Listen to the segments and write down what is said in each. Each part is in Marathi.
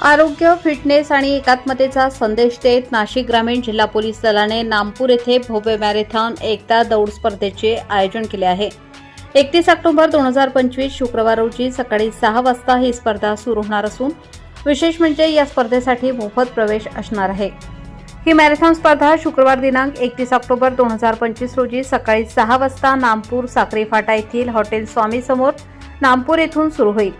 आरोग्य फिटनेस आणि एकात्मतेचा संदेश देत नाशिक ग्रामीण जिल्हा पोलीस दलाने नामपूर येथे भव्य मॅरेथॉन एकता दौड स्पर्धेचे आयोजन केले आहे. एकतीस ऑक्टोबर दोन हजार पंचवीस शुक्रवार रोजी सकाळी सहा वाजता ही स्पर्धा सुरू होणार असून विशेष म्हणजे या स्पर्धेसाठी मोफत प्रवेश असणार आहे. ही मॅरेथॉन स्पर्धा शुक्रवार दिनांक एकतीस ऑक्टोबर दोन हजार पंचवीस रोजी सकाळी सहा वाजता नामपूर साखरे फाटा येथील हॉटेल स्वामी समोर नामपूर येथून सुरू होईल.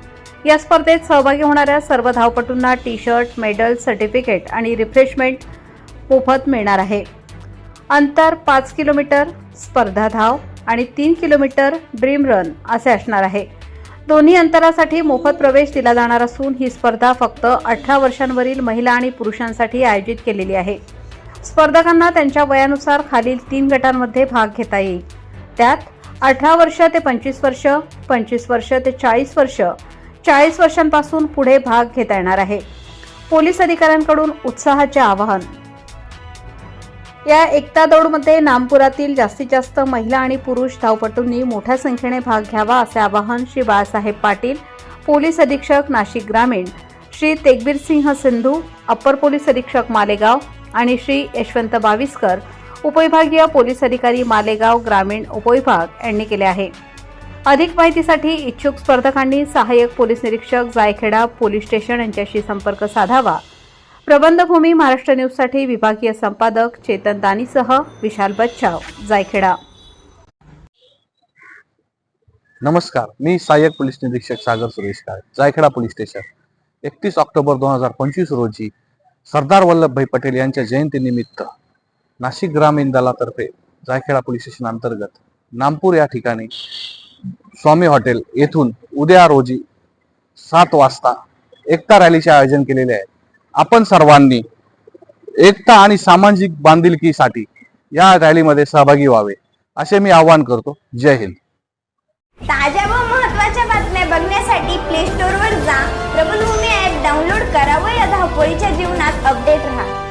या स्पर्धेत सहभागी होणाऱ्या सर्व धावपटूंना टी शर्ट मेडल सर्टिफिकेट आणि रिफ्रेशमेंट मोफत मिळणार आहे. अंतर पाच किलोमीटर स्पर्धा धाव आणि तीन किलोमीटर ड्रीम रन असे असणार आहे. दोन्ही अंतरासाठी मोफत प्रवेश दिला जाणार असून ही स्पर्धा फक्त अठरा वर्षांवरील महिला आणि पुरुषांसाठी आयोजित केलेली आहे. स्पर्धकांना त्यांच्या वयानुसार खालील तीन गटांमध्ये भाग घेता येईल. त्यात अठरा वर्ष ते पंचवीस वर्ष पंचवीस वर्ष ते चाळीस वर्ष चाळीस वर्षांपासून पुढे भाग घेता येणार आहे. पोलीस अधिकाऱ्यांकडून उत्साहाचे आवाहन. या एकता दौडमध्ये नामपुरातील जास्तीत जास्त महिला आणि पुरुष धावपटूंनी मोठ्या संख्येने भाग घ्यावा असे आवाहन श्री बाळासाहेब पाटील पोलीस अधीक्षक नाशिक ग्रामीण श्री तेगबीर सिंह सिंधू अप्पर पोलीस अधीक्षक मालेगाव आणि श्री यशवंत बाविस्कर उपविभागीय पोलीस अधिकारी मालेगाव ग्रामीण उपविभाग यांनी केले आहे. अधिक माहितीसाठी इच्छुक स्पर्धकांनी सहाय्यक पोलीस निरीक्षक जायखेडा पोलीस स्टेशन यांच्याशी संपर्क साधावा. प्रबंधभूमी महाराष्ट्र न्यूजसाठी विभागीय संपादक चेतन दानीसह विशाल बच्चाव जायखेडा. नमस्कार मी सहाय्यक पोलीस निरीक्षक सागर सुरेश काळे जायखेडा पोलीस स्टेशन. एकतीस ऑक्टोबर दोन हजार पंचवीस रोजी सरदार वल्लभभाई पटेल यांच्या जयंतीनिमित्त नाशिक ग्रामीण दलातर्फे जायखेडा पोलीस स्टेशन अंतर्गत नामपूर या ठिकाणी स्वामी हॉटेल येथून उद्या रोजी सात वाजता एकता रॅलीचे आयोजन केलेले आहे. आपण सर्वांनी एकता आणि सामाजिक बांधिलकीसाठी या रॅलीमध्ये सहभागी व्हावे असे मी आवाहन करतो. जय हिंद. ताज्या व महत्त्वाच्या बातम्या बघण्यासाठी प्ले स्टोर वर जा. प्रबलभूमी ऍप डाउनलोड करा व या धावपळीच्या जीवनात अपडेट राहा.